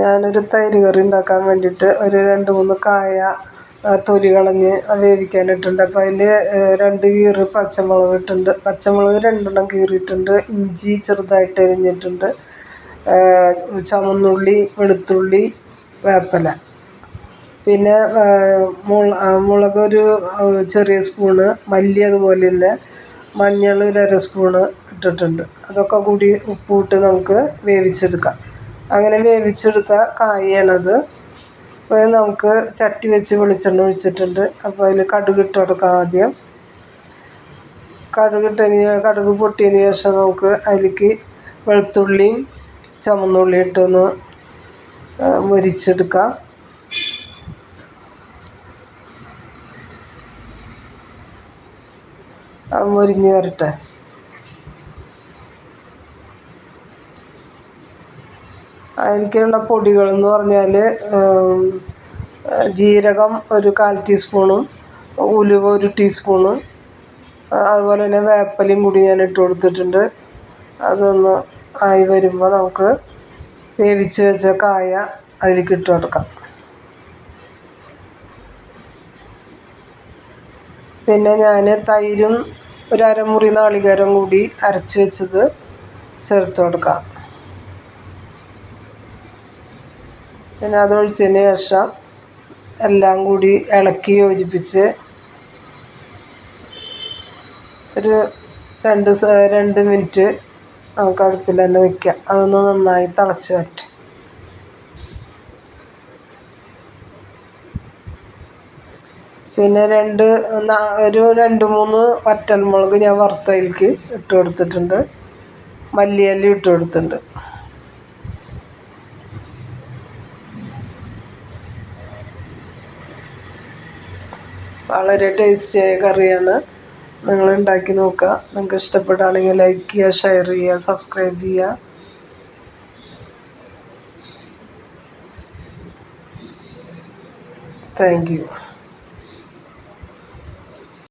ഞാനൊരു തൈര് കറി ഉണ്ടാക്കാൻ വേണ്ടിയിട്ട് ഒരു രണ്ട് മൂന്ന് കായ തൊലി കളഞ്ഞ് വേവിക്കാനിട്ടിട്ടുണ്ട് അപ്പോൾ അതിൽ രണ്ട് കീറ് പച്ചമുളക് ഇട്ടിട്ടുണ്ട് പച്ചമുളക് രണ്ടെണ്ണം കീറിയിട്ടുണ്ട്. ഇഞ്ചി ചെറുതായിട്ട് അരിഞ്ഞിട്ടുണ്ട് ചുമന്നുള്ളി വെളുത്തുള്ളി വേപ്പില. പിന്നെ മുളക് ഒരു ചെറിയ സ്പൂണ് മല്ലി അതുപോലെ തന്നെ മഞ്ഞൾ ഒരു അര സ്പൂണ് ഇട്ടിട്ടുണ്ട്. അതൊക്കെ കൂടി ഉപ്പിട്ട് നമുക്ക് വേവിച്ചെടുക്കാം. അങ്ങനെ വേവിച്ചെടുത്ത കായയാണത്. അപ്പോൾ നമുക്ക് ചട്ടി വെച്ച് വെളിച്ചെണ്ണ ഒഴിച്ചിട്ടുണ്ട്. അപ്പോൾ അതിൽ കടുക് ഇട്ട് ആദ്യം. കടുക് ഇട്ടതിന് കടുക് പൊട്ടിയതിന് ശേഷം നമുക്ക് അതിലേക്ക് വെളുത്തുള്ളിയും ചുവന്നുള്ളി ഇട്ടൊന്ന് മുരിച്ചെടുക്കാം. മുരിഞ്ഞ് വരട്ടെ. അതിലേക്കുള്ള പൊടികളെന്ന് പറഞ്ഞാൽ ജീരകം ഒരു കാൽ ടീസ്പൂണും ഉലുവ ഒരു ടീസ്പൂണും അതുപോലെ തന്നെ വേപ്പിലയും കൂടി ഞാൻ ഇട്ട് കൊടുത്തിട്ടുണ്ട്. അതൊന്ന് ആയി വരുമ്പോൾ നമുക്ക് വേവിച്ച് വെച്ച കായ അതിലേക്ക് ഇട്ട് കൊടുക്കാം. പിന്നെ ഞാൻ തൈരും ഒരു അരമുറി നാളികേരം കൂടി അരച്ച് വെച്ചത് ചേർത്ത് കൊടുക്കാം. പിന്നെ അതൊഴിച്ചതിന് ശേഷം എല്ലാം കൂടി ഇളക്കി യോജിപ്പിച്ച് ഒരു രണ്ട് രണ്ട് മിനിറ്റ് നമുക്ക് അടുപ്പിൽ തന്നെ വയ്ക്കാം അതൊന്ന് നന്നായി തിളച്ച് വരട്ടെ. പിന്നെ രണ്ട് ഒരു രണ്ട് മൂന്ന് വറ്റൽമുളക് ഞാൻ വറുത്തതിലേക്ക് ഇട്ട് കൊടുത്തിട്ടുണ്ട്. മല്ലിയല്ലി ഇട്ട് കൊടുത്തിട്ടുണ്ട്. വളരെ ടേസ്റ്റിയായ കറിയാണ്. നിങ്ങൾ ഉണ്ടാക്കി നോക്കുക. നിങ്ങൾക്ക് ഇഷ്ടപ്പെടുകയാണെങ്കിൽ ലൈക്ക് ചെയ്യുക ഷെയർ ചെയ്യുക സബ്സ്ക്രൈബ് ചെയ്യുക. Thank you